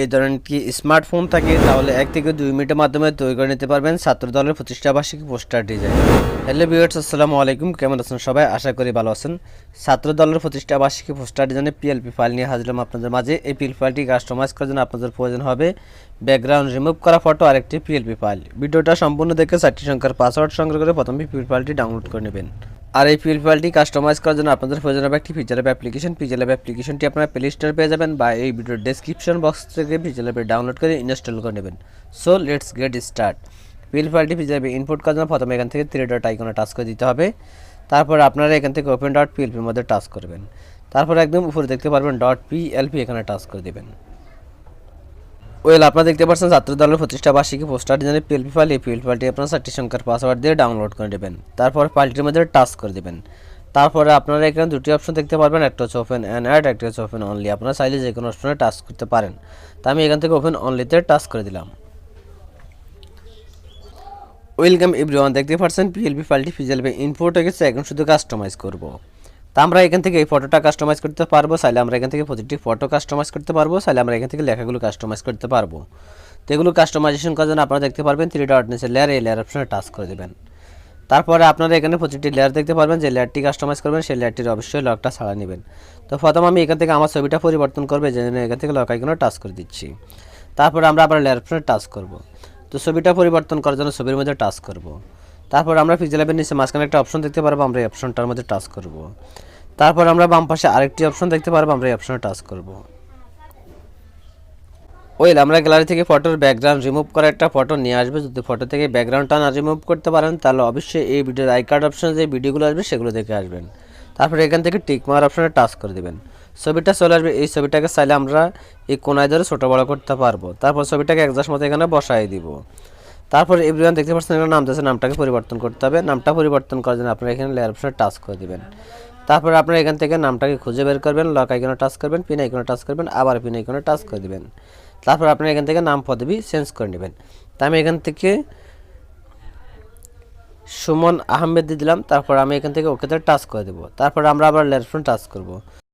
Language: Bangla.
এই ধরনের কি স্মার্টফোন থাকে, তাহলে এক থেকে দুই মিনিটের মাধ্যমে তৈরি করে নিতে পারবেন ছাত্র দলের প্রতিষ্ঠা বার্ষিকী পোস্টার ডিজাইন। হ্যালো ভিউয়ার্স আসসালামু আলাইকুম। কেমন আছেন সবাই? আশা করি ভালো আছেন। ছাত্র দলের প্রতিষ্ঠা বার্ষিকী পোস্টার ডিজাইনে পিএলপি ফাইল নিয়ে হাজিরলাম আপনাদের মাঝে। এই পিএল ফাইলটি কাস্টমাইজ করার জন্য আপনাদের প্রয়োজন হবে ব্যাকগ্রাউন্ড রিমুভ করা ফটো আর একটি পিএলপি ফাইল ভিডিওটা সম্পূর্ণ দেখে চারটি সংখ্যার পাসওয়ার্ড সংগ্রহ করে প্রথমে পিএল ফাইলটি ডাউনলোড করে নেবেন। আর এই পিএল ফাইলটি কাস্টমাইজ করার জন্য আপনাদের প্রয়োজন হবে একটি feature app application feature app অ্যাপ্লিকেশনটি আপনারা প্লে স্টোর পেয়ে যাবেন বা এই ভিডিওর ডেসক্রিপশন বক্স থেকে ফিচার অ্যাপে ডাউনলোড করে ইনস্টল করে নেবেন। So let's get start PL ফাইলটি ফিচার অ্যাপে ইনপুট করার জন্য প্রথমে এখান থেকে থ্রি ডট আইকনে টাচ করে দিতে হবে। তারপর আপনারা এখান থেকে ওপেন ডট পিএলপির মধ্যে টাচ করবেন। তারপর একদম উপরে দেখতে পারবেন ডট পিএলপি এখানে টাচ করে দেবেন। ওয়েল আপনারা দেখতে পাচ্ছেন ছাত্র দলের প্রতিষ্ঠা বার্ষিকী পোস্টার ডিজাইনের পিএলপি ফাইল এই পিএলপি ফাইলটি আপনারা চারটি সংখ্যার পাসওয়ার্ড দিয়ে ডাউনলোড করে নেবেন। তারপর ফাইলটির মধ্যে টাচ করে দেবেন। তারপরে আপনারা এখানে দুটি অপশন দেখতে পারবেন, একটা হচ্ছে ওপেন অ্যান্ড অ্যাড একটা হচ্ছে ওপেন অনলি আপনারা চাইলে যে কোনো অপশনে টাচ করতে পারেন। তা আমি এখান থেকে ওপেন অনলিতে টাচ করে দিলাম। ওয়েলকাম এভরিওয়ান দেখতে পাচ্ছেন পিএলপি ফাইলটি ফিজিক্যাল ইনপুট হয়ে গেছে, এখন শুধু কাস্টমাইজ করব। তা আমরা এখান থেকে এই ফটোটা কাস্টমাইজ করতে পারব, চাইলে আমরা এখান থেকে প্রতিটি ফটো কাস্টমাইজ করতে পারব, চাইলে আমরা এখান থেকে লেখাগুলো কাস্টমাইজ করতে পারব। তো এগুলো কাস্টমাইজেশন করার জন্য আপনারা দেখতে পারবেন থ্রি ডট নিচে লেয়ার এই লেয়ার অপশনে টাচ করে দেবেন। তারপরে আপনারা এখানে প্রতিটি লেয়ার দেখতে পারবেন, যে লেয়ারটি কাস্টমাইজ করবেন, সেই লেয়ারটির অবশ্যই লকটা ছাড়া নেবেন। তো প্রথম আমি এখান থেকে আমার ছবিটা পরিবর্তন করবে, যে এখান থেকে লক আইকনে টাচ করে দিচ্ছি। তারপরে আমরা আবার লেয়ার অপশনে টাচ করব। তো ছবিটা পরিবর্তন করার জন্য ছবির মধ্যে টাচ করব। তারপর আমরা ফিজ ফিজিলাবের নিচে মাঝখানে একটা অপশন দেখতে পারব, আমরা এই অপশনটার মধ্যে টাচ করব। তারপর আমরা বাম পাশে আরেকটি অপশন দেখতে পারব, আমরা এই অপশনে টাচ করব। ওয়েল আমরা গ্যালারি থেকে ফটোর ব্যাকগ্রাউন্ড রিমুভ করা একটা ফটো নিয়ে আসবে। যদি ফটো থেকে ব্যাকগ্রাউন্ডটা না রিমুভ করতে পারেন, তাহলে অবশ্যই এই ভিডিওর আই কার্ড অপশনে যে ভিডিওগুলো আসবে, সেগুলো দেখে আসবেন। তারপরে এখান থেকে টিক মার অপশনে টাচ করে দেবেন। ছবিটা চলে আসবে, এই ছবিটাকে চাইলে আমরা এই কোনায় ধরে ছোটো বড়ো করতে পারব। তারপর ছবিটাকে একজাস্ট মতো এখানে বসাই দিব। তারপর এভরিওয়ান দেখতে পাচ্ছেন এখানে নাম দিয়েছে নামটাকে পরিবর্তন করতে হবে। নামটা পরিবর্তন করার জন্য আপনারা এখানে লেয়ার অপশনে টাচ করে দেবেন। তারপর আপনারা এখান থেকে নামটাকে খুঁজে বের করবেন লক আইকনে টাচ করবেন পিন আইকনে টাচ করবেন, আবার পিন আইকনে টাচ করে দেবেন। তারপর আপনারা এখান থেকে নাম পদবি চেঞ্জ করে নেবেন। তা আমি এখান থেকে সুমন আহমেদ দিয়ে দিলাম, তারপর আমি এখান থেকে ওকেতে টাচ করে দেবো। তারপর আমরা আবার লেয়ার অপশন টাচ করব।